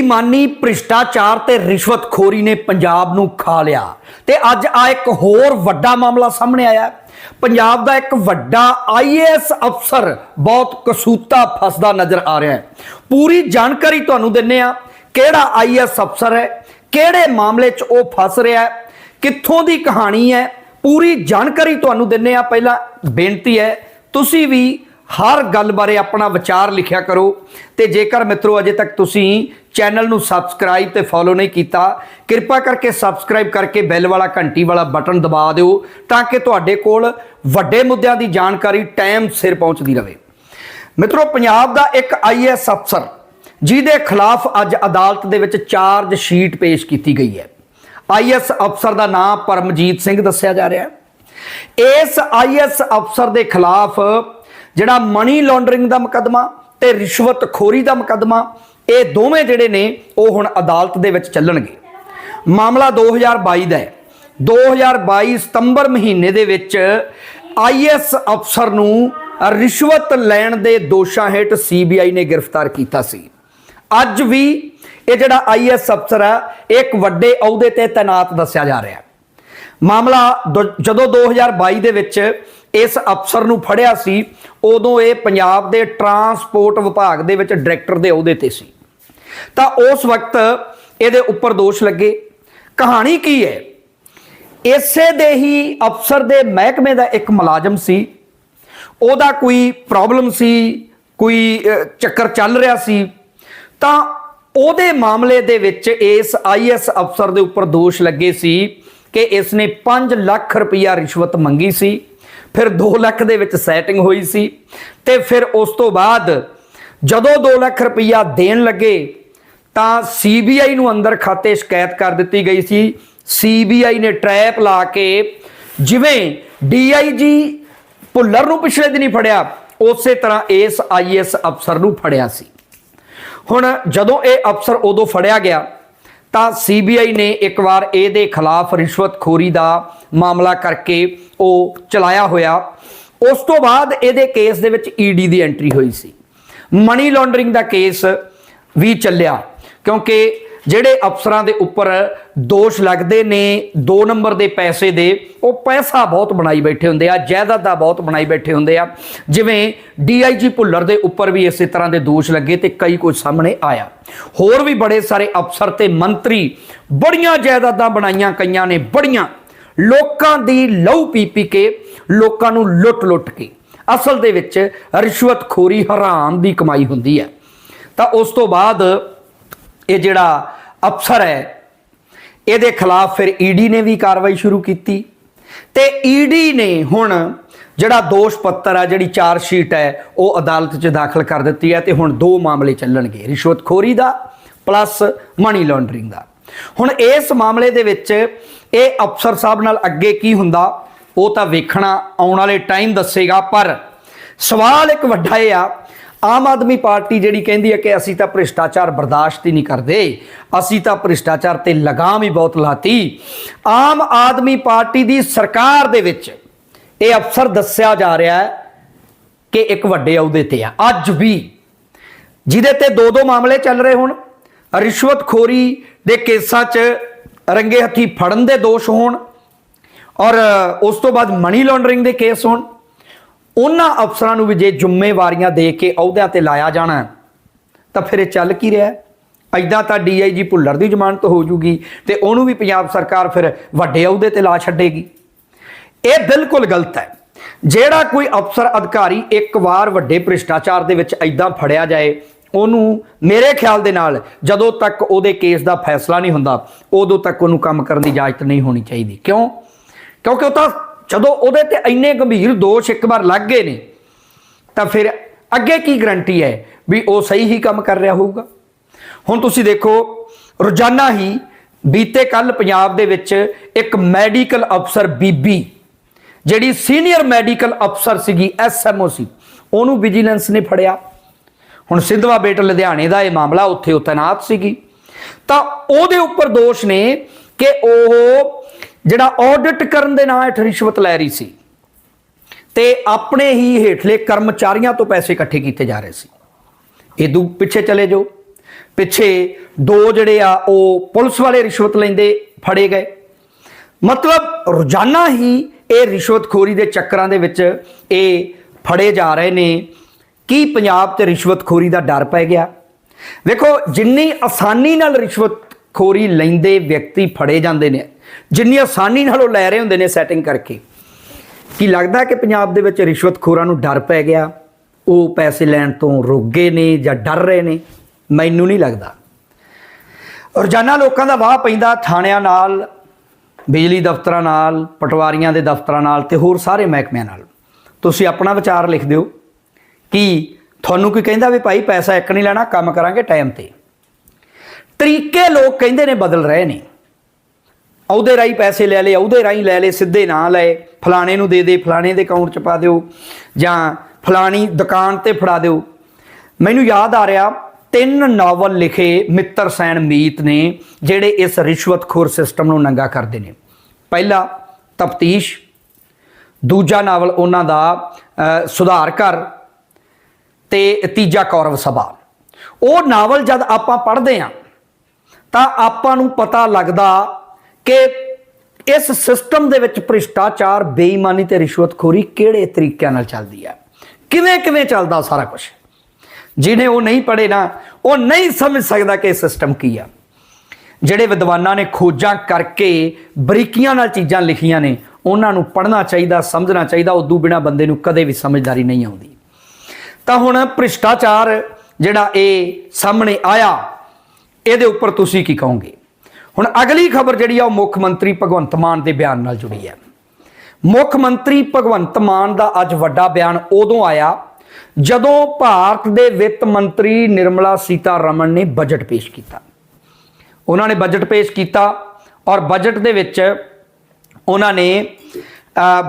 ਬੇਈਮਾਨੀ, ਭ੍ਰਿਸ਼ਟਾਚਾਰ ਤੇ ਰਿਸ਼ਵਤਖੋਰੀ ਨੇ ਪੰਜਾਬ ਨੂੰ ਖਾ ਲਿਆ। ਤੇ ਅੱਜ ਆ ਇੱਕ ਹੋਰ ਵੱਡਾ ਮਾਮਲਾ ਸਾਹਮਣੇ ਆਇਆ। ਪੰਜਾਬ ਦਾ ਇੱਕ ਵੱਡਾ ਆਈਏਐਸ ਅਫਸਰ ਬਹੁਤ ਕਸੂਤਾ ਫਸਦਾ ਨਜ਼ਰ ਆ ਰਿਹਾ ਹੈ। ਪੂਰੀ ਜਾਣਕਾਰੀ ਤੁਹਾਨੂੰ ਦਿੰਨੇ ਆ ਕਿਹੜਾ ਆਈਏਐਸ ਅਫਸਰ ਹੈ, ਕਿਹੜੇ ਮਾਮਲੇ 'ਚ ਉਹ ਫਸ ਰਿਹਾ ਹੈ, ਕਿੱਥੋਂ ਦੀ ਕਹਾਣੀ ਹੈ, ਪੂਰੀ ਜਾਣਕਾਰੀ ਤੁਹਾਨੂੰ ਦਿੰਨੇ ਆ ਪਹਿਲਾਂ ਬੇਨਤੀ ਹੈ, ਤੁਸੀਂ ਵੀ ਹਰ ਗੱਲ ਬਾਰੇ ਆਪਣਾ ਵਿਚਾਰ ਲਿਖਿਆ ਕਰੋ ਤੇ ਜੇਕਰ ਮਿੱਤਰੋ ਅਜੇ ਤੱਕ ਤੁਸੀਂ ਚੈਨਲ ਨੂੰ ਸਬਸਕ੍ਰਾਈਬ ਤੇ ਫੋਲੋ ਨਹੀਂ ਕੀਤਾ, ਕਿਰਪਾ ਕਰਕੇ ਸਬਸਕ੍ਰਾਈਬ ਕਰਕੇ ਬੈਲ ਵਾਲਾ ਘੰਟੀ ਵਾਲਾ ਬਟਨ ਦਬਾ ਦਿਓ ਤਾਂ ਕਿ ਤੁਹਾਡੇ ਕੋਲ ਵੱਡੇ ਮੁੱਦਿਆਂ ਦੀ ਜਾਣਕਾਰੀ ਟਾਈਮ ਸਿਰ ਪਹੁੰਚਦੀ ਰਹੇ। ਮਿੱਤਰੋ, ਪੰਜਾਬ ਦਾ ਇੱਕ ਆਈਐਸ ਅਫਸਰ, ਜਿਹਦੇ ਖਿਲਾਫ ਅੱਜ ਅਦਾਲਤ ਦੇ ਵਿੱਚ ਚਾਰਜ ਸ਼ੀਟ ਪੇਸ਼ ਕੀਤੀ ਗਈ ਹੈ। ਆਈਐਸ ਅਫਸਰ ਦਾ ਨਾਮ ਪਰਮਜੀਤ ਸਿੰਘ ਦੱਸਿਆ ਜਾ ਰਿਹਾ ਹੈ। ਇਸ ਆਈਐਸ ਅਫਸਰ ਦੇ ਖਿਲਾਫ ਜਿਹੜਾ ਮਨੀ ਲਾਂਡਰਿੰਗ ਦਾ ਮੁਕੱਦਮਾ ਤੇ ਰਿਸ਼ਵਤਖੋਰੀ ਦਾ ਮੁਕੱਦਮਾ, ਇਹ ਦੋਵੇਂ ਜਿਹੜੇ ਨੇ, ਉਹ ਹੁਣ ਅਦਾਲਤ ਦੇ ਵਿੱਚ ਚੱਲਣਗੇ। ਮਾਮਲਾ 2022 ਦਾ ਹੈ। 2022 ਸਤੰਬਰ ਮਹੀਨੇ ਦੇ ਵਿੱਚ ਆਈਐਸ ਅਫਸਰ ਨੂੰ ਰਿਸ਼ਵਤ ਲੈਣ ਦੇ ਦੋਸ਼ਾਂ ਹੇਠ ਸੀਬੀਆਈ ਨੇ ਗ੍ਰਿਫਤਾਰ ਕੀਤਾ ਸੀ। ਅੱਜ ਵੀ ਇਹ ਜਿਹੜਾ ਆਈਐਸ ਅਫਸਰ ਹੈ ਇੱਕ ਵੱਡੇ ਅਹੁਦੇ ਤੇ ਤਾਇਨਾਤ ਦੱਸਿਆ ਜਾ ਰਿਹਾ ਮਾਮਲਾ ਦੋ- ਜਦੋਂ 2022 ਦੇ ਵਿੱਚ ਇਸ ਅਫਸਰ ਨੂੰ ਫੜਿਆ ਸੀ ਉਦੋਂ ਇਹ ਪੰਜਾਬ ਦੇ ਟਰਾਂਸਪੋਰਟ ਵਿਭਾਗ ਦੇ ਵਿੱਚ ਡਾਇਰੈਕਟਰ ਦੇ ਅਹੁਦੇ ਤੇ ਸੀ। ਤਾਂ ਉਸ ਵਕਤ ਇਹਦੇ ਉੱਪਰ ਦੋਸ਼ ਲੱਗੇ। ਕਹਾਣੀ ਕੀ ਹੈ? ਇਸੇ ਦੇ ਹੀ ਅਫਸਰ ਦੇ ਮਹਿਕਮੇ ਦਾ ਇੱਕ ਮੁਲਾਜ਼ਮ ਸੀ। ਉਹਦਾ ਕੋਈ ਪ੍ਰੋਬਲਮ ਸੀ, ਕੋਈ ਚੱਕਰ ਚੱਲ ਰਿਹਾ ਸੀ। ਤਾਂ ਉਹਦੇ ਮਾਮਲੇ ਦੇ ਵਿੱਚ ਇਸ ਆਈਐਸ ਅਫਸਰ ਦੇ ਉੱਪਰ ਦੋਸ਼ ਲੱਗੇ ਸੀ ਕਿ ਇਸ ਨੇ 5 ਲੱਖ ਰੁਪਇਆ ਰਿਸ਼ਵਤ ਮੰਗੀ ਸੀ। ਫਿਰ 2 ਲੱਖ ਦੇ ਵਿੱਚ ਸੈਟਿੰਗ ਹੋਈ ਸੀ ਤੇ ਫਿਰ ਉਸ ਤੋਂ ਬਾਅਦ ਜਦੋਂ 2 ਲੱਖ ਰੁਪਈਆ ਦੇਣ ਲੱਗੇ ਤਾਂ ਸੀਬੀਆਈ ਨੂੰ ਅੰਦਰ ਖਾਤੇ ਸ਼ਿਕਾਇਤ ਕਰ ਦਿੱਤੀ ਗਈ ਸੀ। ਸੀਬੀਆਈ ਨੇ ਟਰੈਪ ਲਾ ਕੇ ਜਿਵੇਂ ਡੀਆਈਜੀ ਭੁੱਲਰ ਨੂੰ ਪਿਛਲੇ ਦਿਨੀ ਫੜਿਆ, ਉਸੇ ਤਰ੍ਹਾਂ ਇਸ ਆਈਐਸ ਅਫਸਰ ਨੂੰ ਫੜਿਆ ਸੀ। ਹੁਣ ਜਦੋਂ ਇਹ ਅਫਸਰ ਉਦੋਂ ਫੜਿਆ ਗਿਆ ਤਾਂ ਸੀਬੀਆਈ ਨੇ ਇੱਕ ਵਾਰ ਇਹਦੇ ਖਿਲਾਫ ਰਿਸ਼ਵਤਖੋਰੀ ਦਾ ਮਾਮਲਾ ਕਰਕੇ ਉਹ ਚਲਾਇਆ ਹੋਇਆ। ਉਸ ਤੋਂ ਬਾਅਦ ਇਹਦੇ ਕੇਸ ਦੇ ਵਿੱਚ ਈਡੀ ਦੀ ਐਂਟਰੀ ਹੋਈ ਸੀ। ਮਨੀ ਲਾਂਡਰਿੰਗ ਦਾ ਕੇਸ ਵੀ ਚੱਲਿਆ, ਕਿਉਂਕਿ ਜਿਹੜੇ ਅਫਸਰਾਂ ਦੇ ਉੱਪਰ ਦੋਸ਼ ਲੱਗਦੇ ਨੇ 2 ਨੰਬਰ ਦੇ ਪੈਸੇ ਦੇ, ਉਹ ਪੈਸਾ ਬਹੁਤ ਬਣਾਈ ਬੈਠੇ ਹੁੰਦੇ ਆ, ਜਾਇਦਾਦਾਂ ਬਹੁਤ ਬਣਾਈ ਬੈਠੇ ਹੁੰਦੇ ਆ। ਜਿਵੇਂ ਡੀਆਈਜੀ ਭੁੱਲਰ ਦੇ ਉੱਪਰ ਵੀ ਇਸੇ ਤਰ੍ਹਾਂ ਦੇ ਦੋਸ਼ ਲੱਗੇ ਤੇ ਕਈ ਕੁਝ ਸਾਹਮਣੇ ਆਇਆ। ਹੋਰ ਵੀ ਬੜੇ ਸਾਰੇ ਅਫਸਰ ਤੇ ਮੰਤਰੀ ਬੜੀਆਂ ਜਾਇਦਾਦਾਂ ਬਣਾਈਆਂ ਕਈਆਂ ਨੇ, ਬੜੀਆਂ। ਲੋਕਾਂ ਦੀ ਲਹੂ ਪੀ ਪੀ ਕੇ ਲੋਕਾਂ ਨੂੰ ਲੁੱਟ-ਲੁੱਟ ਕੇ। ਅਸਲ ਦੇ ਵਿੱਚ ਰਿਸ਼ਵਤਖੋਰੀ ਹਰਾਮ ਦੀ ਕਮਾਈ ਹੁੰਦੀ ਹੈ। ਤਾਂ ਉਸ ਤੋਂ ਬਾਅਦ ਇਹ ਜਿਹੜਾ ਅਫਸਰ ਹੈ, ਇਹਦੇ ਖਿਲਾਫ ਫਿਰ ਈਡੀ ਨੇ ਵੀ ਕਾਰਵਾਈ ਸ਼ੁਰੂ ਕੀਤੀ। ਤੇ ਈਡੀ ਨੇ ਹੁਣ ਜਿਹੜਾ ਦੋਸ਼ ਪੱਤਰ ਆ, ਜਿਹੜੀ ਚਾਰਜ ਸ਼ੀਟ ਹੈ, ਉਹ ਅਦਾਲਤ 'ਚ ਦਾਖਲ ਕਰ ਦਿੱਤੀ ਹੈ ਤੇ ਹੁਣ ਦੋ ਮਾਮਲੇ ਚੱਲਣਗੇ ਰਿਸ਼ਵਤਖੋਰੀ ਦਾ ਪਲੱਸ ਮਨੀ ਲਾਂਡਰਿੰਗ ਦਾ। ਹੁਣ ਇਸ ਮਾਮਲੇ ਦੇ ਵਿੱਚ ਇਹ ਅਫਸਰ ਸਾਹਿਬ ਨਾਲ ਅੱਗੇ ਕੀ ਹੁੰਦਾ, ਉਹ ਤਾਂ ਵੇਖਣਾ ਆਉਣ ਵਾਲੇ ਟਾਈਮ ਦੱਸੇਗਾ, ਪਰ ਸਵਾਲ ਇੱਕ ਵੱਡਾ ਇਹ ਆ ਆਮ ਆਦਮੀ ਪਾਰਟੀ ਜਿਹੜੀ ਕਹਿੰਦੀ ਹੈ ਕਿ ਅਸੀਂ ਤਾਂ ਭ੍ਰਿਸ਼ਟਾਚਾਰ ਬਰਦਾਸ਼ਤ ਹੀ ਨਹੀਂ ਕਰਦੇ, ਅਸੀਂ ਤਾਂ ਭ੍ਰਿਸ਼ਟਾਚਾਰ ਤੇ ਲਗਾਮ ਹੀ ਬਹੁਤ ਲਾਤੀ। ਆਮ ਆਦਮੀ ਪਾਰਟੀ ਦੀ ਸਰਕਾਰ ਦੇ ਵਿੱਚ ਇਹ ਅਫਸਰ ਦੱਸਿਆ ਜਾ ਰਿਹਾ ਹੈ ਕਿ ਇੱਕ ਵੱਡੇ ਅਹੁਦੇ ਤੇ ਆ। ਅੱਜ ਵੀ ਜਿਹਦੇ ਤੇ ਦੋ ਦੋ ਮਾਮਲੇ ਚੱਲ ਰਹੇ ਹੁਣ ਰਿਸ਼ਵਤਖੋਰੀ ਦੇ ਕੇਸਾਂ 'ਚ ਰੰਗੇ ਹੱਥੀ ਫੜਨ ਦੇ ਦੋਸ਼ ਹੋਣ ਔਰ ਉਸ ਤੋਂ ਬਾਅਦ ਮਨੀ ਲਾਂਡਰਿੰਗ ਦੇ ਕੇਸ ਹੋਣ। ਉਹਨਾਂ ਅਫਸਰਾਂ ਨੂੰ ਵੀ ਜੇ ਜ਼ਿੰਮੇਵਾਰੀਆਂ ਦੇ ਕੇ ਅਹੁਦਿਆਂ ਤੇ ਲਾਇਆ ਜਾਣਾ ਤਾਂ ਫਿਰ ਇਹ ਚੱਲ ਕੀ ਰਿਹਾ ਐਦਾਂ ਤਾਂ ਡੀਆਈਜੀ ਭੁੱਲਰ ਦੀ ਜ਼ਮਾਨਤ ਹੋ ਜੂਗੀ ਤੇ ਉਹਨੂੰ ਵੀ ਪੰਜਾਬ ਸਰਕਾਰ ਫਿਰ ਵੱਡੇ ਅਹੁਦੇ ਤੇ ਲਾ ਛੱਡੇਗੀ। ਇਹ ਬਿਲਕੁਲ ਗਲਤ ਹੈ। ਜਿਹੜਾ ਕੋਈ ਅਫਸਰ, ਅਧਿਕਾਰੀ ਇੱਕ ਵਾਰ ਵੱਡੇ ਭ੍ਰਿਸ਼ਟਾਚਾਰ ਦੇ ਵਿੱਚ ਐਦਾਂ ਫੜਿਆ ਜਾਏ, ਉਹਨੂੰ ਮੇਰੇ ਖਿਆਲ ਦੇ ਨਾਲ ਜਦੋਂ ਤੱਕ ਉਹਦੇ ਕੇਸ ਦਾ ਫੈਸਲਾ ਨਹੀਂ ਹੁੰਦਾ, ਉਦੋਂ ਤੱਕ ਉਹਨੂੰ ਕੰਮ ਕਰਨ ਦੀ ਇਜਾਜ਼ਤ ਨਹੀਂ ਹੋਣੀ ਚਾਹੀਦੀ। ਕਿਉਂ? ਕਿਉਂਕਿ ਉਹ ਤਾਂ ਜਦੋਂ ਉਹਦੇ ਤੇ ਇੰਨੇ ਗੰਭੀਰ ਦੋਸ਼ ਇੱਕ ਵਾਰ ਲੱਗ ਗਏ ਨੇ, ਤਾਂ ਫਿਰ ਅੱਗੇ ਕੀ ਗਰੰਟੀ ਹੈ ਵੀ ਉਹ ਸਹੀ ਹੀ ਕੰਮ ਕਰ ਰਿਹਾ ਹੋਊਗਾ? ਹੁਣ ਤੁਸੀਂ ਦੇਖੋ, ਰੋਜ਼ਾਨਾ ਹੀ ਬੀਤੇ ਕੱਲ ਪੰਜਾਬ ਦੇ ਵਿੱਚ ਇੱਕ ਮੈਡੀਕਲ ਅਫਸਰ ਬੀਬੀ, ਜਿਹੜੀ ਸੀਨੀਅਰ ਮੈਡੀਕਲ ਅਫਸਰ ਸੀਗੀ ਐਸਐਮਓ ਸੀ, ਉਹਨੂੰ ਵਿਜੀਲੈਂਸ ਨੇ ਫੜਿਆ। ਹੁਣ ਸਿੱਧਵਾ ਬੇਟ ਲੁਧਿਆਣੇ ਦਾ ਇਹ ਮਾਮਲਾ ਉੱਥੇ ਉਹ ਤੈਨਾਤ ਸੀਗੀ। ਤਾਂ ਉਹਦੇ ਉੱਪਰ ਦੋਸ਼ ਨੇ ਕਿ ਉਹ ਜਿਹੜਾ ਆਡਿਟ ਕਰਨ ਦੇ ਨਾਂ ਹੇਠ ਰਿਸ਼ਵਤ ਲੈ ਰਹੀ ਸੀ ਤੇ ਆਪਣੇ ਹੀ ਹੇਠਲੇ ਕਰਮਚਾਰੀਆਂ ਤੋਂ ਪੈਸੇ ਇਕੱਠੇ ਕੀਤੇ ਜਾ ਰਹੇ ਸੀ। ਇਹ ਦੂ ਪਿੱਛੇ ਚਲੇ ਜਾਓ। ਪਿੱਛੇ ਦੋ ਜਿਹੜੇ ਆ, ਉਹ ਪੁਲਿਸ ਵਾਲੇ ਰਿਸ਼ਵਤ ਲੈਂਦੇ ਫੜੇ ਗਏ। ਮਤਲਬ ਰੋਜ਼ਾਨਾ ਹੀ ਇਹ ਰਿਸ਼ਵਤਖੋਰੀ ਦੇ ਚੱਕਰਾਂ ਦੇ ਵਿੱਚ ਇਹ ਫੜੇ ਜਾ ਰਹੇ ਨੇ। ਕੀ ਪੰਜਾਬ ਤੇ ਰਿਸ਼ਵਤਖੋਰੀ ਦਾ ਡਰ ਪੈ ਗਿਆ? ਵੇਖੋ, ਜਿੰਨੀ ਆਸਾਨੀ ਨਾਲ ਰਿਸ਼ਵਤਖੋਰੀ ਲੈਂਦੇ ਵਿਅਕਤੀ ਫੜੇ ਜਾਂਦੇ ਨੇ ਜਿੰਨੀ ਆਸਾਨੀ ਨਾਲ ਉਹ ਲੈ ਰਹੇ ਹੁੰਦੇ ਨੇ ਸੈਟਿੰਗ ਕਰਕੇ। ਕੀ ਲੱਗਦਾ ਕਿ ਪੰਜਾਬ ਦੇ ਵਿੱਚ ਰਿਸ਼ਵਤਖੋਰਾਂ ਨੂੰ ਡਰ ਪੈ ਗਿਆ? ਉਹ ਪੈਸੇ ਲੈਣ ਤੋਂ ਰੁਕ ਗਏ ਨੇ ਜਾਂ ਡਰ ਰਹੇ ਨੇ? ਮੈਨੂੰ ਨਹੀਂ ਲੱਗਦਾ। ਰੋਜ਼ਾਨਾ ਲੋਕਾਂ ਦਾ ਵਾਹ ਪੈਂਦਾ ਥਾਣਿਆਂ ਨਾਲ, ਬਿਜਲੀ ਦਫ਼ਤਰਾਂ ਨਾਲ, ਪਟਵਾਰੀਆਂ ਦੇ ਦਫ਼ਤਰਾਂ ਨਾਲ ਤੇ ਹੋਰ ਸਾਰੇ ਮਹਿਕਮਿਆਂ ਨਾਲ। ਤੁਸੀਂ ਆਪਣਾ ਵਿਚਾਰ ਲਿਖ ਦਿਓ। ਕਿ ਤੁਹਾਨੂੰ ਕੋਈ ਕਹਿੰਦਾ ਵੀ ਭਾਈ ਪੈਸਾ ਇੱਕ ਨਹੀਂ ਲੈਣਾ, ਕੰਮ ਕਰਾਂਗੇ ਟਾਈਮ ਤੇ? ਤਰੀਕੇ ਲੋਕ ਕਹਿੰਦੇ ਨੇ ਬਦਲ ਰਹੇ ਨੇ। ਉਹਦੇ ਰਾਹੀਂ ਪੈਸੇ ਲੈ ਲਏ ਉਹਦੇ ਰਾਹੀਂ ਲੈ ਲਏ, ਸਿੱਧੇ ਨਾ ਲਏ, ਫਲਾਣੇ ਨੂੰ ਦੇ ਦੇ, ਫਲਾਣੇ ਦੇ ਅਕਾਊਂਟ 'ਚ ਪਾ ਦਿਓ, ਜਾਂ ਫਲਾਣੀ ਦੁਕਾਨ ਤੇ ਫੜਾ ਦਿਓ। ਮੈਨੂੰ ਯਾਦ ਆ ਰਿਹਾ, ਤਿੰਨ ਨਾਵਲ ਲਿਖੇ ਮਿੱਤਰ ਸੈਨ ਮੀਤ ਨੇ, ਜਿਹੜੇ ਇਸ ਰਿਸ਼ਵਤਖੋਰ ਸਿਸਟਮ ਨੂੰ ਨੰਗਾ ਕਰਦੇ ਨੇ। ਪਹਿਲਾ, ਤਫਤੀਸ਼, ਦੂਜਾ ਨਾਵਲ ਉਹਨਾਂ ਦਾ ਸੁਧਾਰ ਕਰ, ਤੇ ਤੀਜਾ ਕੌਰਵ ਸਭਾ। ਉਹ ਨਾਵਲ ਜਦ ਆਪਾਂ ਪੜ੍ਹਦੇ ਹਾਂ ਤਾਂ ਆਪਾਂ ਨੂੰ ਪਤਾ ਲੱਗਦਾ ਕਿ ਇਸ ਸਿਸਟਮ ਦੇ ਵਿੱਚ ਭ੍ਰਿਸ਼ਟਾਚਾਰ, ਬੇਈਮਾਨੀ ਤੇ ਰਿਸ਼ਵਤਖੋਰੀ ਕਿਹੜੇ ਤਰੀਕਿਆਂ ਨਾਲ ਚੱਲਦੀ ਹੈ? ਕਿਵੇਂ ਕਿਵੇਂ ਚੱਲਦਾ ਸਾਰਾ ਕੁਝ ਜਿਹਨੇ ਉਹ ਨਹੀਂ ਪੜ੍ਹੇ ਨਾ, ਉਹ ਨਹੀਂ ਸਮਝ ਸਕਦਾ ਕਿ ਇਹ ਸਿਸਟਮ ਕੀ ਆ। ਜਿਹੜੇ ਵਿਦਵਾਨਾਂ ਨੇ ਖੋਜਾਂ ਕਰਕੇ ਬਰੀਕੀਆਂ ਨਾਲ ਚੀਜ਼ਾਂ ਲਿਖੀਆਂ ਨੇ, ਉਹਨਾਂ ਨੂੰ ਪੜ੍ਹਨਾ ਚਾਹੀਦਾ, ਸਮਝਣਾ ਚਾਹੀਦਾ, ਉਦੋਂ ਬਿਨਾ ਬੰਦੇ ਨੂੰ ਕਦੇ ਵੀ ਸਮਝਦਾਰੀ ਨਹੀਂ ਆਉਂਦੀ। ਤਾਂ ਹੁਣ ਭ੍ਰਿਸ਼ਟਾਚਾਰ ਜਿਹੜਾ ਇਹ ਸਾਹਮਣੇ ਆਇਆ, ਇਹਦੇ ਉੱਪਰ ਤੁਸੀਂ ਕੀ ਕਹੋਗੇ? ਹੁਣ ਅਗਲੀ ਖਬਰ ਜਿਹੜੀ ਆ ਉਹ ਮੁੱਖ ਮੰਤਰੀ ਭਗਵੰਤ ਮਾਨ ਦੇ ਬਿਆਨ ਨਾਲ ਜੁੜੀ ਹੈ। ਮੁੱਖ ਮੰਤਰੀ ਭਗਵੰਤ ਮਾਨ ਦਾ ਅੱਜ ਵੱਡਾ ਬਿਆਨ ਉਦੋਂ ਆਇਆ ਜਦੋਂ ਭਾਰਤ ਦੇ ਵਿੱਤ ਮੰਤਰੀ ਨਿਰਮਲਾ ਸੀਤਾਰਮਣ ਨੇ ਬਜਟ ਪੇਸ਼ ਕੀਤਾ। ਉਹਨਾਂ ਨੇ ਬਜਟ ਪੇਸ਼ ਕੀਤਾ ਔਰ ਬਜਟ ਦੇ ਵਿੱਚ ਉਹਨਾਂ ਨੇ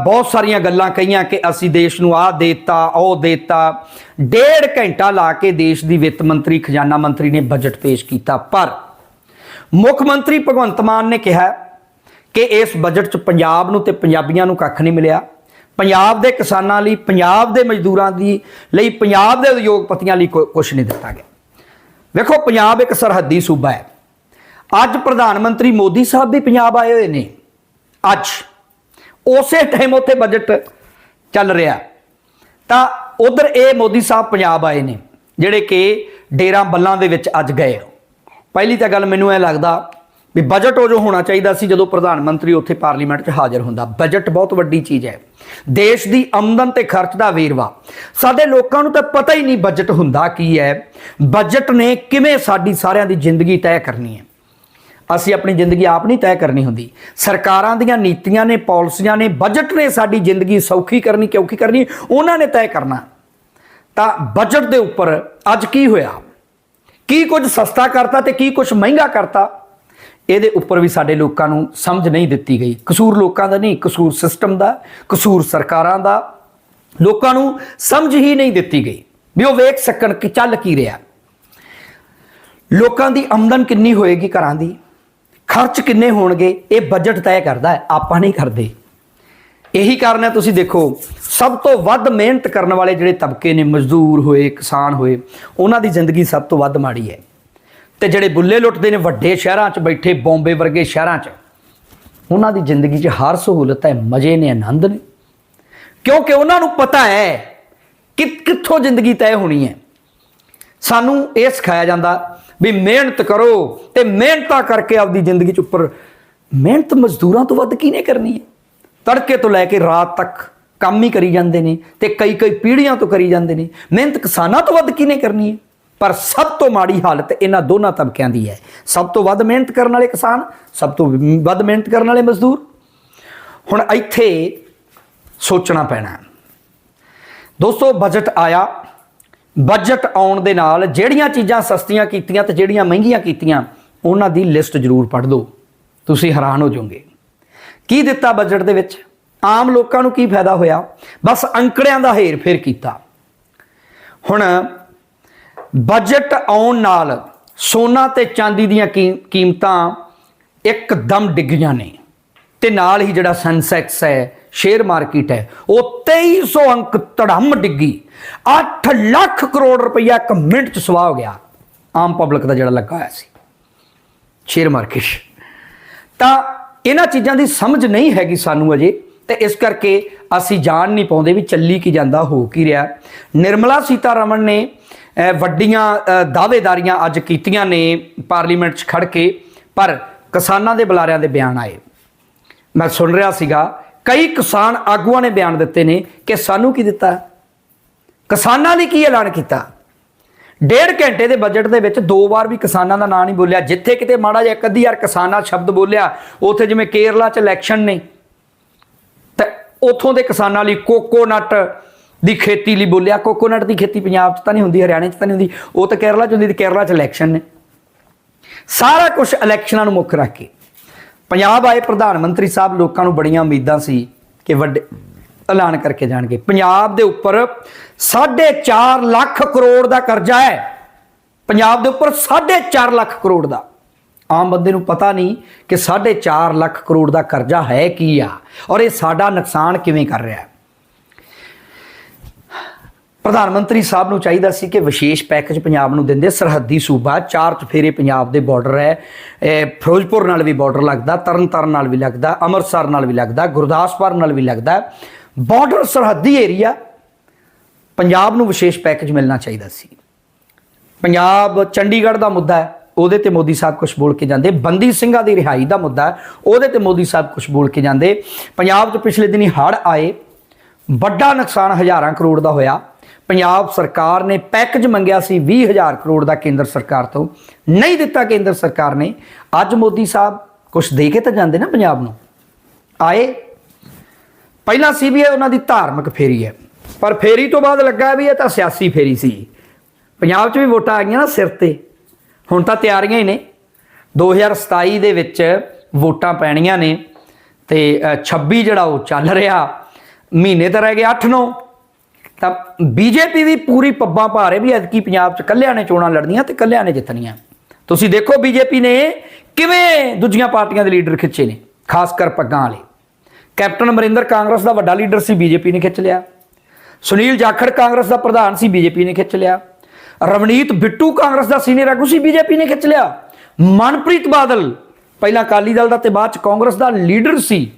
ਬਹੁਤ ਸਾਰੀਆਂ ਗੱਲਾਂ ਕਹੀਆਂ ਕਿ ਅਸੀਂ ਦੇਸ਼ ਨੂੰ ਆਹ ਦੇਤਾ, ਉਹ ਦੇਤਾ। ਡੇਢ ਘੰਟਾ ਲਾ ਕੇ ਦੇਸ਼ ਦੀ ਵਿੱਤ ਮੰਤਰੀ, ਖਜ਼ਾਨਾ ਮੰਤਰੀ ਨੇ ਬਜਟ ਪੇਸ਼ ਕੀਤਾ। ਪਰ ਮੁੱਖ ਮੰਤਰੀ ਭਗਵੰਤ ਮਾਨ ਨੇ ਕਿਹਾ ਕਿ ਇਸ ਬਜਟ 'ਚ ਪੰਜਾਬ ਨੂੰ ਤੇ ਪੰਜਾਬੀਆਂ ਨੂੰ ਕੱਖ ਨਹੀਂ ਮਿਲਿਆ। ਪੰਜਾਬ ਦੇ ਕਿਸਾਨਾਂ ਲਈ, ਪੰਜਾਬ ਦੇ ਮਜ਼ਦੂਰਾਂ ਦੀ ਲਈ, ਪੰਜਾਬ ਦੇ ਉਦਯੋਗਪਤੀਆਂ ਲਈ ਕੁਝ ਨਹੀਂ ਦਿੱਤਾ ਗਿਆ। ਵੇਖੋ, ਪੰਜਾਬ ਇੱਕ ਸਰਹੱਦੀ ਸੂਬਾ ਹੈ। ਅੱਜ ਪ੍ਰਧਾਨ ਮੰਤਰੀ ਮੋਦੀ ਸਾਹਿਬ ਵੀ ਪੰਜਾਬ ਆਏ ਹੋਏ ਨੇ। ਅੱਜ ਉਸੇ ਟਾਈਮ ਉੱਥੇ ਬਜਟ ਚੱਲ ਰਿਹਾ। ਤਾਂ ਉਧਰ ਇਹ ਮੋਦੀ ਸਾਹਿਬ ਪੰਜਾਬ ਆਏ ਨੇ, ਜਿਹੜੇ ਕਿ ਡੇਰਾ ਬੱਲਾਂ ਦੇ ਵਿੱਚ ਅੱਜ ਗਏ ਪਹਿਲੀ ਤਾਂ ਗੱਲ ਮੈਨੂੰ ਇਹ ਲੱਗਦਾ ਵੀ ਬਜਟ ਉਹ ਜੋ ਹੋਣਾ ਚਾਹੀਦਾ ਸੀ ਜਦੋਂ ਪ੍ਰਧਾਨ ਮੰਤਰੀ ਉੱਥੇ ਪਾਰਲੀਮੈਂਟ 'ਚ ਹਾਜ਼ਰ ਹੁੰਦਾ ਬਜਟ ਬਹੁਤ ਵੱਡੀ ਚੀਜ਼ ਹੈ। ਦੇਸ਼ ਦੀ ਆਮਦਨ ਤੇ ਖਰਚ ਦਾ ਵੇਰਵਾ। ਸਾਡੇ ਲੋਕਾਂ ਨੂੰ ਤਾਂ ਪਤਾ ਹੀ ਨਹੀਂ ਬਜਟ ਹੁੰਦਾ ਕੀ ਹੈ। ਬਜਟ ਨੇ ਕਿਵੇਂ ਸਾਡੀ ਸਾਰਿਆਂ ਦੀ ਜ਼ਿੰਦਗੀ ਤੈਅ ਕਰਨੀ ਹੈ। ਅਸੀਂ ਆਪਣੀ ਜ਼ਿੰਦਗੀ ਆਪ ਨਹੀਂ ਤੈਅ ਕਰਨੀ ਹੁੰਦੀ। ਸਰਕਾਰਾਂ ਦੀਆਂ ਨੀਤੀਆਂ ਨੇ, ਪਾਲਿਸੀਆਂ ਨੇ ਬਜਟ ਨੇ ਸਾਡੀ ਜ਼ਿੰਦਗੀ ਸੌਖੀ ਕਰਨੀ ਕਿ ਕਰਨੀ, ਉਹਨਾਂ ਨੇ ਤੈਅ ਕਰਨਾ। ਤਾਂ ਬਜਟ ਦੇ ਉੱਪਰ ਅੱਜ ਕੀ ਹੋਇਆ? ਕੀ ਕੁਝ ਸਸਤਾ ਕਰਤਾ ਤੇ ਕੀ ਕੁਝ ਮਹਿੰਗਾ ਕਰਤਾ? ਇਹਦੇ ਉੱਪਰ ਵੀ ਸਾਡੇ ਲੋਕਾਂ ਨੂੰ ਸਮਝ ਨਹੀਂ ਦਿੱਤੀ ਗਈ। ਕਸੂਰ ਲੋਕਾਂ ਦਾ ਨਹੀਂ, ਕਸੂਰ ਸਿਸਟਮ ਦਾ, ਕਸੂਰ ਸਰਕਾਰਾਂ ਦਾ। ਲੋਕਾਂ ਨੂੰ ਸਮਝ ਹੀ ਨਹੀਂ ਦਿੱਤੀ ਗਈ। ਵੀ ਉਹ ਵੇਖ ਸਕਣ ਕਿ ਚੱਲ ਕੀ ਰਿਹਾ। ਲੋਕਾਂ ਦੀ ਆਮਦਨ ਕਿੰਨੀ ਹੋਏਗੀ ਘਰਾਂ ਦੀ? ਖਰਚ ਕਿੰਨੇ ਹੋਣਗੇ? ਇਹ ਬਜਟ ਤੈਅ ਕਰਦਾ ਹੈ। ਆਪਾਂ ਨਹੀਂ ਕਰਦੇ। ਇਹੀ ਕਾਰਨ ਹੈ, ਤੁਸੀਂ ਦੇਖੋ, ਸਭ ਤੋਂ ਵੱਧ ਮਿਹਨਤ ਕਰਨ ਵਾਲੇ ਜਿਹੜੇ ਤਬਕੇ ਨੇ, ਮਜ਼ਦੂਰ ਹੋਏ, ਕਿਸਾਨ ਹੋਏ, ਉਹਨਾਂ ਦੀ ਜ਼ਿੰਦਗੀ ਸਭ ਤੋਂ ਵੱਧ ਮਾੜੀ ਹੈ। ਤੇ ਜਿਹੜੇ ਬੁੱਲੇ ਲੁੱਟਦੇ ਨੇ, ਵੱਡੇ ਸ਼ਹਿਰਾਂ 'ਚ ਬੈਠੇ, ਬੰਬੇ ਵਰਗੇ ਸ਼ਹਿਰਾਂ 'ਚ, ਉਹਨਾਂ ਦੀ ਜ਼ਿੰਦਗੀ 'ਚ ਹਰ ਸਹੂਲਤ ਹੈ, ਮਜ਼ੇ ਨੇ, ਆਨੰਦ ਨੇ। ਕਿਉਂਕਿ ਉਹਨਾਂ ਨੂੰ ਪਤਾ ਹੈ ਕਿ ਕਿੱਥੋਂ ਜ਼ਿੰਦਗੀ ਤੈਅ ਹੋਣੀ ਹੈ। ਸਾਨੂੰ ਇਹ ਸਿਖਾਇਆ ਜਾਂਦਾ ਵੀ ਮਿਹਨਤ ਕਰੋ ਤੇ ਮਿਹਨਤਾਂ ਕਰਕੇ ਆਪਦੀ ਜ਼ਿੰਦਗੀ 'ਚ ਉੱਪਰ ਮਿਹਨਤ ਮਜ਼ਦੂਰਾਂ ਤੋਂ ਵੱਧ ਕਿਹਨੇ ਕਰਨੀ ਹੈ? ਤੜਕੇ ਤੋਂ ਲੈ ਕੇ ਰਾਤ ਤੱਕ ਕੰਮ ਹੀ ਕਰੀ ਜਾਂਦੇ ਨੇ ਤੇ ਕਈ ਕਈ ਪੀੜ੍ਹੀਆਂ ਤੋਂ ਕਰੀ ਜਾਂਦੇ ਨੇ। ਮਿਹਨਤ ਕਿਸਾਨਾਂ ਤੋਂ ਵੱਧ ਕਿਹਨੇ ਕਰਨੀ ਹੈ? ਪਰ ਸਭ ਤੋਂ ਮਾੜੀ ਹਾਲਤ ਇਹਨਾਂ ਦੋਨਾਂ ਤਬਕਿਆਂ ਦੀ ਹੈ। ਸਭ ਤੋਂ ਵੱਧ ਮਿਹਨਤ ਕਰਨ ਵਾਲੇ ਕਿਸਾਨ, ਸਭ ਤੋਂ ਵੱਧ ਮਿਹਨਤ ਕਰਨ ਵਾਲੇ ਮਜ਼ਦੂਰ। ਹੁਣ ਇੱਥੇ ਸੋਚਣਾ ਪੈਣਾ ਦੋਸਤੋ ਬਜਟ ਆਇਆ। ਬਜਟ ਆਉਣ ਦੇ ਨਾਲ ਜਿਹੜੀਆਂ ਚੀਜ਼ਾਂ ਸਸਤੀਆਂ ਕੀਤੀਆਂ ਤੇ ਜਿਹੜੀਆਂ ਮਹਿੰਗੀਆਂ ਕੀਤੀਆਂ, ਉਹਨਾਂ ਦੀ ਲਿਸਟ ਜ਼ਰੂਰ ਪੜ੍ਹ ਦਿਓ ਤੁਸੀਂ ਹੈਰਾਨ ਹੋ ਜਾਓਗੇ। ਕੀ ਦਿੱਤਾ ਬਜਟ ਦੇ ਵਿੱਚ? ਆਮ ਲੋਕਾਂ ਨੂੰ ਕੀ ਫਾਇਦਾ ਹੋਇਆ? ਬਸ ਅੰਕੜਿਆਂ ਦਾ ਹੇਰ-ਫੇਰ ਕੀਤਾ। ਹੁਣ ਬਜਟ ਆਉਣ ਨਾਲ ਸੋਨਾ ਤੇ ਚਾਂਦੀ ਦੀਆਂ ਕੀ- ਕੀਮਤਾਂ ਇੱਕਦਮ ਡਿੱਗੀਆਂ ਨੇ। ਤੇ ਨਾਲ ਹੀ ਜਿਹੜਾ ਸੈਂਸੈਕਸ ਹੈ ਸ਼ੇਅਰ ਮਾਰਕੀਟ ਹੈ, ਉਹ 2300 ਅੰਕ ਧੜਮ ਡਿੱਗੀ। 8 ਲੱਖ ਕਰੋੜ ਰੁਪਈਆ ਇੱਕ ਮਿੰਟ ਚ ਸਵਾਹ ਹੋ ਗਿਆ। ਆਮ ਪਬਲਿਕ ਦਾ ਜਿਹੜਾ ਲੱਗਾ ਹੋਇਆ ਸੀ। ਸ਼ੇਅਰ ਮਾਰਕੀਟ ਤਾਂ ਇਹਨਾਂ ਚੀਜ਼ਾਂ ਦੀ ਸਮਝ ਨਹੀਂ ਹੈਗੀ ਸਾਨੂੰ ਅਜੇ, ਤੇ ਇਸ ਕਰਕੇ ਅਸੀਂ ਜਾਣ ਨਹੀਂ ਪਾਉਂਦੇ ਵੀ ਚੱਲੀ ਕੀ ਜਾਂਦਾ, ਹੋ ਕੀ ਰਿਹਾ। ਨਿਰਮਲਾ ਸੀਤਾਰਮਨ ਨੇ ਵੱਡੀਆਂ ਦਾਅਵੇਦਾਰੀਆਂ ਅੱਜ ਕੀਤੀਆਂ ਨੇ ਪਾਰਲੀਮੈਂਟ 'ਚ ਖੜ ਕੇ, ਪਰ ਕਿਸਾਨਾਂ ਦੇ ਬੁਲਾਰਿਆਂ ਦੇ ਬਿਆਨ ਆਏ। ਮੈਂ ਸੁਣ ਰਿਹਾ ਸੀਗਾ, ਕਈ ਕਿਸਾਨ ਆਗੂਆਂ ਨੇ ਬਿਆਨ ਦਿੱਤੇ ਨੇ ਕਿ ਸਾਨੂੰ ਕੀ ਦਿੱਤਾ? ਕਿਸਾਨਾਂ ਲਈ ਕੀ ਐਲਾਨ ਕੀਤਾ? ਡੇਢ ਘੰਟੇ ਦੇ ਬਜਟ ਦੇ ਵਿੱਚ ਦੋ ਵਾਰ ਵੀ ਕਿਸਾਨਾਂ ਦਾ ਨਾਂ ਨਹੀਂ ਬੋਲਿਆ। ਜਿੱਥੇ ਕਿਤੇ ਮਾੜਾ ਜਿਹਾ ਇੱਕ ਅੱਧੀ ਯਾਰ ਕਿਸਾਨਾਂ ਸ਼ਬਦ ਬੋਲਿਆ, ਉੱਥੇ ਜਿਵੇਂ ਕੇਰਲਾ 'ਚ ਇਲੈਕਸ਼ਨ ਨੇ, ਤੇ ਉੱਥੋਂ ਦੇ ਕਿਸਾਨਾਂ ਲਈ ਕੋਕੋਨਟ ਦੀ ਖੇਤੀ ਲਈ ਬੋਲਿਆ। ਕੋਕੋਨਟ ਦੀ ਖੇਤੀ ਪੰਜਾਬ 'ਚ ਤਾਂ ਨਹੀਂ ਹੁੰਦੀ, ਹਰਿਆਣੇ 'ਚ ਤਾਂ ਨਹੀਂ ਹੁੰਦੀ, ਉਹ ਤਾਂ ਕੇਰਲਾ 'ਚ ਹੁੰਦੀ, ਤੇ ਕੇਰਲਾ 'ਚ ਇਲੈਕਸ਼ਨ ਨੇ। ਸਾਰਾ ਕੁਝ ਇਲੈਕਸ਼ਨਾਂ ਨੂੰ ਮੁੱਖ ਰੱਖ ਕੇ। ਪੰਜਾਬ ਆਏ ਪ੍ਰਧਾਨ ਮੰਤਰੀ ਸਾਹਿਬ, ਲੋਕਾਂ ਨੂੰ ਬੜੀਆਂ ਉਮੀਦਾਂ ਸੀ ਕਿ ਵੱਡੇ ਐਲਾਨ ਕਰਕੇ ਜਾਣਗੇ। ਪੰਜਾਬ ਦੇ ਉੱਪਰ 4.5 ਲੱਖ ਕਰੋੜ ਦਾ ਕਰਜ਼ਾ ਹੈ। ਪੰਜਾਬ ਦੇ ਉੱਪਰ 4.5 ਲੱਖ ਕਰੋੜ ਦਾ। ਆਮ ਬੰਦੇ ਨੂੰ ਪਤਾ ਨਹੀਂ ਕਿ 4.5 ਲੱਖ ਕਰੋੜ ਦਾ ਕਰਜ਼ਾ ਹੈ ਕੀ ਆ ਔਰ ਇਹ ਸਾਡਾ ਨੁਕਸਾਨ ਕਿਵੇਂ ਕਰ ਰਿਹਾ ਹੈ। ਪ੍ਰਧਾਨ ਮੰਤਰੀ ਸਾਹਿਬ ਨੂੰ ਚਾਹੀਦਾ ਸੀ ਕਿ ਵਿਸ਼ੇਸ਼ ਪੈਕੇਜ ਪੰਜਾਬ ਨੂੰ ਦਿੰਦੇ। ਸਰਹੱਦੀ ਸੂਬਾ, ਚਾਰ ਚਫੇਰੇ ਪੰਜਾਬ ਦੇ ਬਾਰਡਰ ਹੈ। ਇਹ ਫਿਰੋਜ਼ਪੁਰ ਨਾਲ ਵੀ ਬਾਰਡਰ ਲੱਗਦਾ, ਤਰਨਤਾਰਨ ਨਾਲ ਵੀ ਲੱਗਦਾ, ਅੰਮ੍ਰਿਤਸਰ ਨਾਲ ਵੀ ਲੱਗਦਾ, ਗੁਰਦਾਸਪੁਰ ਨਾਲ ਵੀ ਲੱਗਦਾ। ਬਾਰਡਰ ਸਰਹੱਦੀ ਏਰੀਆ ਪੰਜਾਬ ਨੂੰ ਵਿਸ਼ੇਸ਼ ਪੈਕੇਜ ਮਿਲਣਾ ਚਾਹੀਦਾ ਸੀ। ਪੰਜਾਬ ਚੰਡੀਗੜ੍ਹ ਦਾ ਮੁੱਦਾ ਹੈ, ਉਹਦੇ ਤੇ ਮੋਦੀ ਸਾਹਿਬ ਕੁਝ ਬੋਲ ਕੇ ਜਾਂਦੇ। ਬੰਦੀ ਸਿੰਘਾਂ ਦੀ ਰਿਹਾਈ ਦਾ ਮੁੱਦਾ ਹੈ, ਉਹਦੇ ਤੇ ਮੋਦੀ ਸਾਹਿਬ ਕੁਝ ਬੋਲ ਕੇ ਜਾਂਦੇ। ਪੰਜਾਬ 'ਚ ਪਿਛਲੇ ਦਿਨੀ ਹੜ੍ਹ ਆਏ, ਵੱਡਾ ਨੁਕਸਾਨ ਹਜ਼ਾਰਾਂ ਕਰੋੜ ਦਾ ਹੋਇਆ। ਪੰਜਾਬ ਸਰਕਾਰ ਨੇ ਪੈਕੇਜ ਮੰਗਿਆ ਸੀ 20000 ਕਰੋੜ ਦਾ ਕੇਂਦਰ ਸਰਕਾਰ ਤੋਂ। ਨਹੀਂ ਦਿੱਤਾ ਕੇਂਦਰ ਸਰਕਾਰ ਨੇ। ਅੱਜ ਮੋਦੀ ਸਾਹਿਬ ਕੁਝ ਦੇ ਕੇ ਤਾਂ ਜਾਂਦੇ ਨਾ ਪੰਜਾਬ ਨੂੰ। ਆਏ। ਪਹਿਲਾਂ ਸੀ ਵੀ ਇਹ ਉਹਨਾਂ ਦੀ ਧਾਰਮਿਕ ਫੇਰੀ ਹੈ। ਪਰ ਫੇਰੀ ਤੋਂ ਬਾਅਦ ਲੱਗਾ ਵੀ ਇਹ ਤਾਂ ਸਿਆਸੀ ਫੇਰੀ ਸੀ। ਪੰਜਾਬ 'ਚ ਵੀ ਵੋਟਾਂ ਆ ਗਈਆਂ ਨਾ ਸਿਰ ਤੇ। ਹੁਣ ਤਾਂ ਤਿਆਰੀਆਂ ਹੀ ਨੇ। 2027 ਦੇ ਵਿੱਚ ਵੋਟਾਂ ਪੈਣੀਆਂ ਨੇ ਤੇ ਅ, 26 ਜਿਹੜਾ ਉਹ ਚੱਲ ਰਿਹਾ ਮਹੀਨੇ ਤਾਂ ਰਹਿ ਗਏ 8-9 ਤਾਂ ਬੀਜੇਪੀ ਵੀ ਪੂਰੀ ਪੱਬਾਂ ਪਾ ਰਹੀ ਵੀ ਐਤਕੀ ਪੰਜਾਬ 'ਚ ਕੱਲਿਆਂ ਨੇ ਚੋਣਾਂ ਲੜਨੀਆਂ ਤੇ ਕੱਲਿਆਂ ਨੇ ਜਿੱਤਣੀਆਂ। ਤੁਸੀਂ ਦੇਖੋ ਬੀਜੇਪੀ ਨੇ ਕਿਵੇਂ ਦੂਜੀਆਂ ਪਾਰਟੀਆਂ ਦੇ ਲੀਡਰ ਖਿੱਚੇ ਨੇ ਖਾਸ ਕਰ ਪੱਗਾਂ ਵਾਲੇ। ਕੈਪਟਨ ਅਮਰਿੰਦਰ ਕਾਂਗਰਸ ਦਾ ਵੱਡਾ ਲੀਡਰ ਸੀ ਬੀਜੇਪੀ ਨੇ ਖਿੱਚ ਲਿਆ। ਸੁਨੀਲ ਜਾਖੜ ਕਾਂਗਰਸ ਦਾ ਪ੍ਰਧਾਨ ਸੀ, ਬੀਜੇਪੀ ਨੇ ਖਿੱਚ ਲਿਆ। ਰਵਨੀਤ ਬਿੱਟੂ ਕਾਂਗਰਸ ਦਾ ਸੀਨੀਅਰ ਆਗੂ ਸੀ, ਬੀਜੇਪੀ ਨੇ ਖਿੱਚ ਲਿਆ। ਮਨਪ੍ਰੀਤ ਬਾਦਲ, ਪਹਿਲਾਂ ਅਕਾਲੀ ਦਲ ਦਾ ਤੇ ਬਾਅਦ ਚ ਕਾਂਗਰਸ ਦਾ ਲੀਡਰ ਸੀ,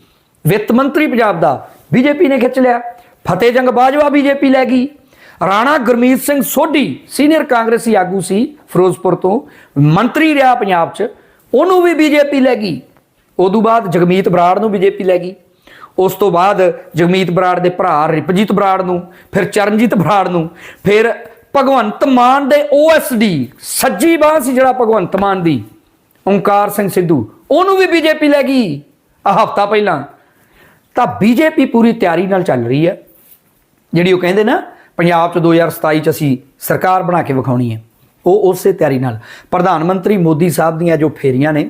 ਵਿੱਤ ਮੰਤਰੀ ਪੰਜਾਬ ਦਾ, ਬੀਜੇਪੀ ਨੇ ਖਿੱਚ ਲਿਆ। ਫਤਿਹ ਜੰਗ ਬਾਜਵਾ ਬੀਜੇਪੀ ਲੈ ਗਈ। ਰਾਣਾ ਗੁਰਮੀਤ ਸਿੰਘ ਸੋਢੀ, ਸੀਨੀਅਰ ਕਾਂਗਰਸੀ ਆਗੂ ਸੀ ਫਿਰੋਜ਼ਪੁਰ ਤੋਂ। ਮੰਤਰੀ ਰਿਹਾ ਪੰਜਾਬ 'ਚ, ਉਹਨੂੰ ਵੀ ਬੀਜੇਪੀ ਲੈ ਗਈ। ਉਦੋਂ ਬਾਅਦ ਜਗਮੀਤ ਬਰਾੜ ਨੂੰ ਬੀਜੇਪੀ ਲੈ ਗਈ। ਉਸ ਤੋਂ ਬਾਅਦ ਜਗਮੀਤ ਬਰਾੜ ਦੇ ਭਰਾ ਰਿਪਜੀਤ ਬਰਾੜ ਨੂੰ, ਫਿਰ ਚਰਨਜੀਤ ਬਰਾੜ ਨੂੰ, ਫਿਰ ਭਗਵੰਤ ਮਾਨ ਦੇ ਓਐਸਡੀ ਸੱਜੀ ਬਾਹ ਸੀ ਜਿਹੜਾ ਭਗਵੰਤ ਮਾਨ ਦੀ, ਓਂਕਾਰ ਸਿੰਘ ਸਿੱਧੂ, ਉਹਨੂੰ ਵੀ ਬੀਜੇਪੀ ਲੈ ਗਈ ਆ ਹਫਤਾ ਪਹਿਲਾਂ। ਤਾਂ ਬੀਜੇਪੀ ਪੂਰੀ ਤਿਆਰੀ ਨਾਲ ਚੱਲ ਰਹੀ ਹੈ। ਜਿਹੜੀ ਉਹ ਕਹਿੰਦੇ ਨਾ, ਪੰਜਾਬ 'ਚ 2027 'ਚ ਅਸੀਂ ਸਰਕਾਰ ਬਣਾ ਕੇ ਵਿਖਾਉਣੀ ਹੈ। ਉਹ ਉਸੇ ਤਿਆਰੀ ਨਾਲ। ਪ੍ਰਧਾਨ ਮੰਤਰੀ ਮੋਦੀ ਸਾਹਿਬ ਦੀਆਂ ਜੋ ਫੇਰੀਆਂ ਨੇ,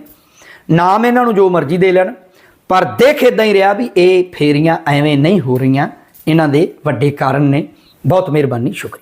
ਨਾਮ ਇਹਨਾਂ ਨੂੰ ਜੋ ਮਰਜ਼ੀ ਦੇ ਲੈਣ। ਪਰ ਦੇਖ ਇਦਾਂ ਹੀ ਰਿਹਾ ਵੀ ਇਹ ਫੇਰੀਆਂ ਐਵੇਂ ਨਹੀਂ ਹੋ ਰਹੀਆਂ। ਇਹਨਾਂ ਦੇ ਵੱਡੇ ਕਾਰਨ ਨੇ। ਬਹੁਤ ਮਿਹਰਬਾਨੀ, ਸ਼ੁਕਰੀਆ।